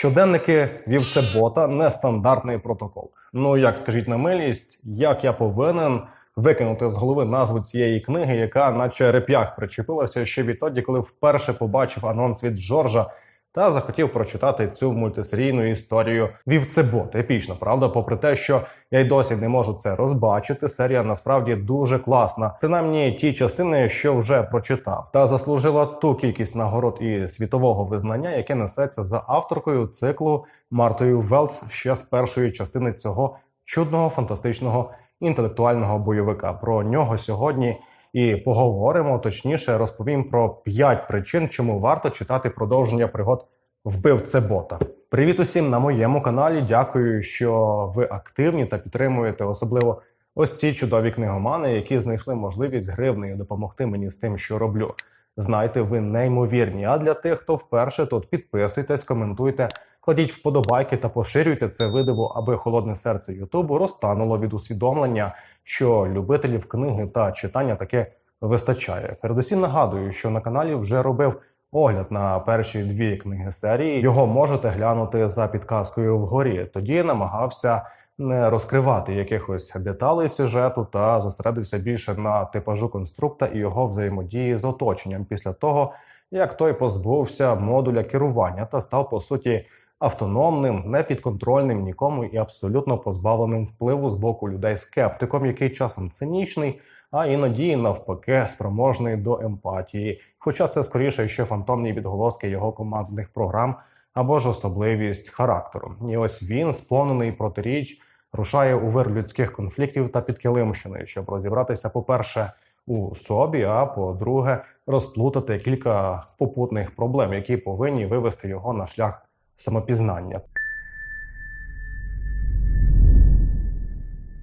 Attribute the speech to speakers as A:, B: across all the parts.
A: Щоденники вівцебота нестандартний протокол. Ну як скажіть на милість, як я повинен викинути з голови назву цієї книги, яка, наче реп'ях, причепилася ще відтоді, коли вперше побачив анонс від Джорджа та захотів прочитати цю мультисерійну історію Вівцебот. Епічно, правда, попри те, що я й досі не можу це розбачити. Серія насправді дуже класна. Принаймні ті частини, що вже прочитав, та заслужила ту кількість нагород і світового визнання, яке несеться за авторкою циклу Мартою Велс ще з першої частини цього чудного фантастичного інтелектуального бойовика. Про нього сьогодні і поговоримо. Точніше, розповім про п'ять причин, чому варто читати продовження пригод вбивце бота. Привіт усім на моєму каналі. Дякую, що ви активні та підтримуєте особливо ось ці чудові книгомани, які знайшли можливість гривнею допомогти мені з тим, що роблю. Знайте, ви неймовірні. А для тих, хто вперше тут підписуйтесь, коментуйте, кладіть вподобайки та поширюйте це видиво, аби холодне серце Ютубу розтануло від усвідомлення, що любителів книги та читання таки вистачає. Передусім нагадую, що на каналі вже робив огляд на перші дві книги серії. Його можете глянути за підказкою вгорі. Тоді намагався не розкривати якихось деталей сюжету та зосередився більше на типажу конструкта і його взаємодії з оточенням після того, як той позбувся модуля керування та став по суті автономним, непідконтрольним нікому і абсолютно позбавленим впливу з боку людей скептиком, який часом цинічний, а іноді навпаки спроможний до емпатії. Хоча це скоріше ще фантомні відголоски його командних програм або ж особливість характеру. І ось він, сповнений протиріч, рушає у вир людських конфліктів та підкилимщини, щоб розібратися, по-перше, у собі, а по-друге, розплутати кілька попутних проблем, які повинні вивести його на шлях самопізнання.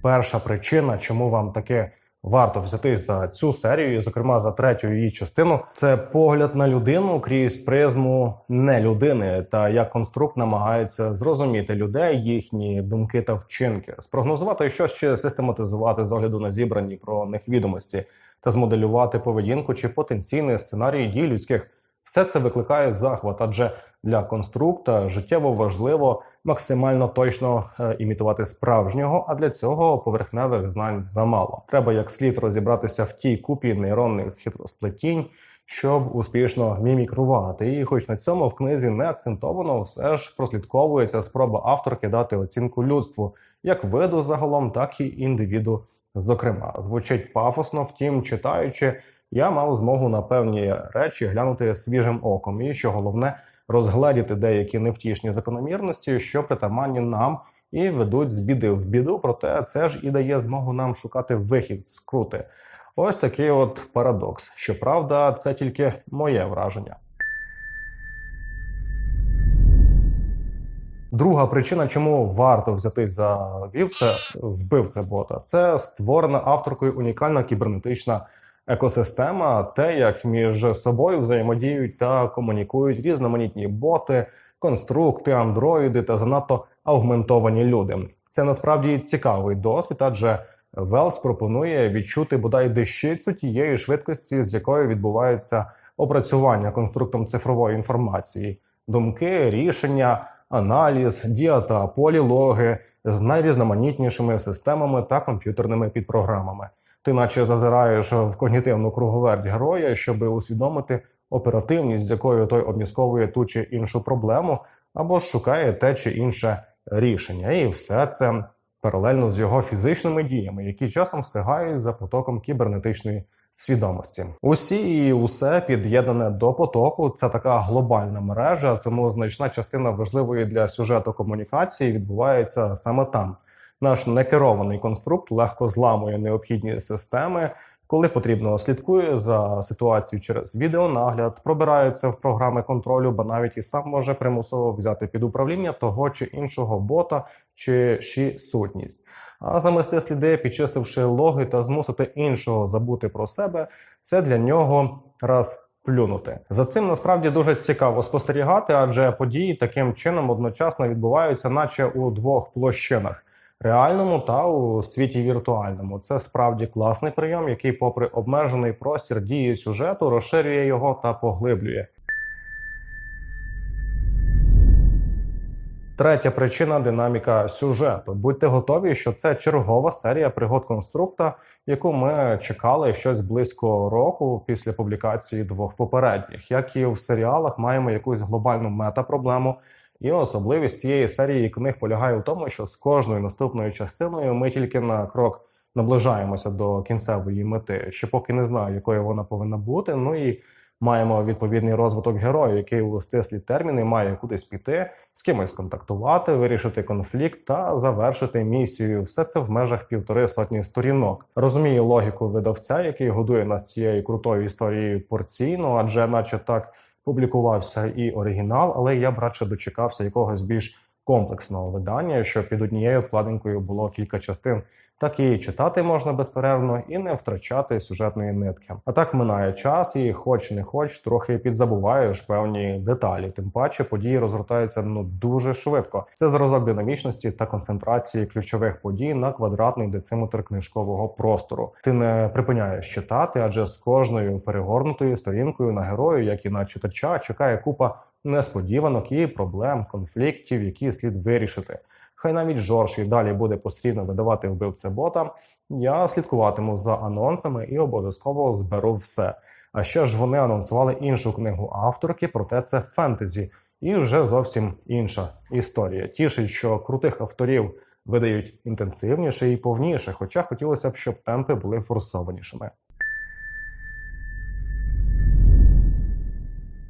A: Перша причина, чому вам таки варто взятись за цю серію, зокрема за третю її частину, це погляд на людину крізь призму не людини, та як конструкт намагається зрозуміти людей, їхні думки та вчинки, спрогнозувати щось чи систематизувати з огляду на зібрані про них відомості та змоделювати поведінку чи потенційний сценарій дій людських. Все це викликає захват, адже для конструкта життєво важливо максимально точно е, імітувати справжнього, а для цього поверхневих знань замало. Треба як слід розібратися в тій купі нейронних хитросплетінь, щоб успішно мімікрувати. І, хоч на цьому в книзі не акцентовано, все ж прослідковується спроба авторки дати оцінку людству, як виду загалом, так і індивіду. Зокрема, звучить пафосно, втім, читаючи я мав змогу на певні речі глянути свіжим оком, і що головне розгледіти деякі невтішні закономірності, що притаманні нам і ведуть з біди в біду. Проте це ж і дає змогу нам шукати вихід з крути. Ось такий от парадокс. Щоправда, це тільки моє враження. Друга причина, чому варто взяти за вівце вбивце бота, це створена авторкою унікальна кібернетична екосистема, те, як між собою взаємодіють та комунікують різноманітні боти, конструкти, андроїди та занадто аугментовані люди. Це насправді цікавий досвід, адже Велс пропонує відчути бодай дещицю тієї швидкості, з якою відбувається опрацювання конструктом цифрової інформації, думки, рішення. Аналіз, діа та полілоги з найрізноманітнішими системами та комп'ютерними підпрограмами. Ти наче зазираєш в когнітивну круговерть героя, щоб усвідомити оперативність, з якою той обмісковує ту чи іншу проблему, або шукає те чи інше рішення. І все це паралельно з його фізичними діями, які часом встигають за потоком кібернетичної свідомості. Усі і усе під'єднане до потоку. Це така глобальна мережа, тому значна частина важливої для сюжету комунікації відбувається саме там. Наш некерований конструкт легко зламує необхідні системи, коли потрібно слідкує за ситуацією через відеонагляд, пробирається в програми контролю, ба навіть і сам може примусово взяти під управління того чи іншого бота чи ші сутність. А замести сліди, підчистивши логи та змусити іншого забути про себе, це для нього раз. Плюнути за цим насправді дуже цікаво спостерігати, адже події таким чином одночасно відбуваються, наче у двох площинах реальному та у світі віртуальному. Це справді класний прийом, який, попри обмежений простір дії сюжету, розширює його та поглиблює. Третя причина динаміка сюжету. Будьте готові, що це чергова серія пригод конструкта, яку ми чекали щось близько року після публікації двох попередніх. Як і в серіалах, маємо якусь глобальну мета-проблему. І особливість цієї серії книг полягає в тому, що з кожною наступною частиною ми тільки на крок наближаємося до кінцевої мети. Ще поки не знаю, якою вона повинна бути. Ну і маємо відповідний розвиток героя, який у стислі терміни має кудись піти, з кимось контактувати, вирішити конфлікт та завершити місію. Все це в межах півтори сотні сторінок. Розумію логіку видавця, який годує нас цією крутою історією порційно, адже, наче так, публікувався і оригінал, але я б радше дочекався якогось більш комплексного видання, що під однією вкладинкою було кілька частин. Так і читати можна безперервно і не втрачати сюжетної нитки. А так минає час, і хоч не хоч, трохи підзабуваєш певні деталі. Тим паче події розгортаються ну дуже швидко. Це зразок динамічності та концентрації ключових подій на квадратний дециметр книжкового простору. Ти не припиняєш читати, адже з кожною перегорнутою сторінкою на герою, як і на читача, чекає купа несподіванок і проблем, конфліктів, які слід вирішити. Хай навіть Жорж і далі буде постійно видавати вбивце бота. Я слідкуватиму за анонсами і обов'язково зберу все. А ще ж вони анонсували іншу книгу авторки, проте це фентезі, і вже зовсім інша історія. Тішить, що крутих авторів видають інтенсивніше і повніше, хоча хотілося б, щоб темпи були форсованішими.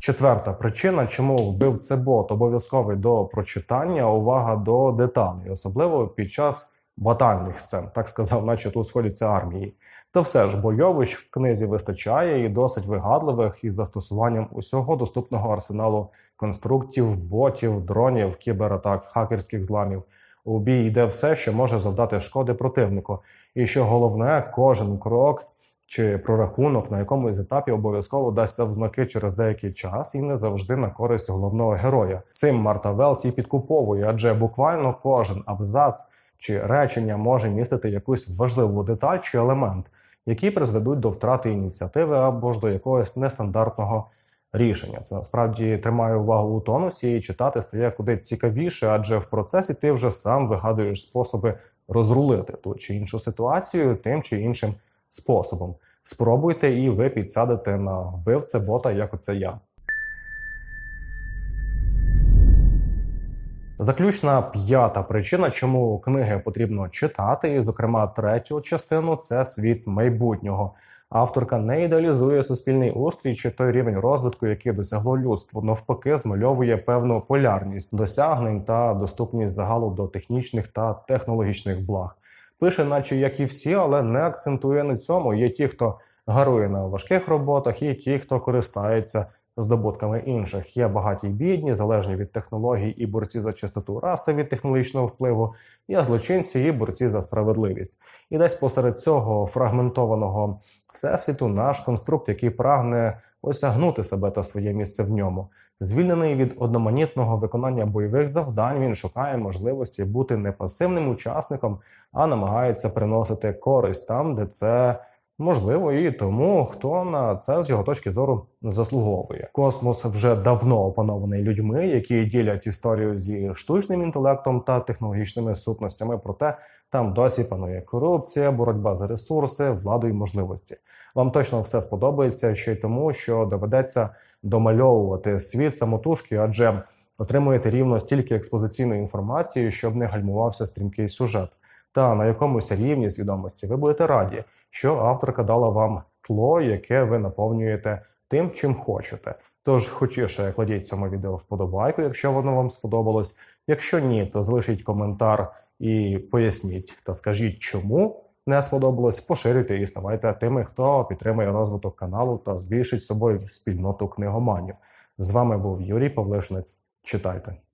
A: Четверта причина, чому вбив це бот обов'язковий до прочитання, увага до деталей, особливо під час батальних сцен, так сказав, наче тут сходяться армії. Та все ж бойовищ в книзі вистачає і досить вигадливих із застосуванням усього доступного арсеналу конструктів, ботів, дронів, кібератак, хакерських зламів. У бій йде все, що може завдати шкоди противнику, і що головне, кожен крок чи прорахунок на якомусь етапі обов'язково дасться в знаки через деякий час і не завжди на користь головного героя. Цим Марта Велс і підкуповує, адже буквально кожен абзац чи речення може містити якусь важливу деталь чи елемент, які призведуть до втрати ініціативи або ж до якогось нестандартного. Рішення це насправді тримає увагу у тонусі, і читати стає куди цікавіше, адже в процесі ти вже сам вигадуєш способи розрулити ту чи іншу ситуацію тим чи іншим способом. Спробуйте і ви підсадите на вбивце бота, як оце я. Заключна п'ята причина, чому книги потрібно читати, і, зокрема, третю частину це світ майбутнього. Авторка не ідеалізує суспільний устрій чи той рівень розвитку, який досягло людство, навпаки, змальовує певну полярність досягнень та доступність загалу до технічних та технологічних благ. Пише, наче як і всі, але не акцентує на цьому. Є ті, хто гарує на важких роботах, і ті, хто користається здобутками інших. Є багаті й бідні, залежні від технологій і борці за чистоту раси від технологічного впливу, є злочинці і борці за справедливість. І десь посеред цього фрагментованого всесвіту наш конструкт, який прагне осягнути себе та своє місце в ньому. Звільнений від одноманітного виконання бойових завдань, він шукає можливості бути не пасивним учасником, а намагається приносити користь там, де це можливо, і тому хто на це з його точки зору заслуговує. Космос вже давно опанований людьми, які ділять історію зі штучним інтелектом та технологічними сутностями. Проте там досі панує корупція, боротьба за ресурси, владу і можливості. Вам точно все сподобається ще й тому, що доведеться домальовувати світ самотужки, адже отримуєте рівно стільки експозиційної інформації, щоб не гальмувався стрімкий сюжет. Та на якомусь рівні свідомості ви будете раді, що авторка дала вам тло, яке ви наповнюєте тим, чим хочете. Тож хочіше кладіть цьому відео вподобайку, якщо воно вам сподобалось. Якщо ні, то залишіть коментар і поясніть та скажіть, чому не сподобалось. Поширюйте і ставайте тими, хто підтримує розвиток каналу та збільшить собою спільноту книгоманів. З вами був Юрій Павлишнець. Читайте.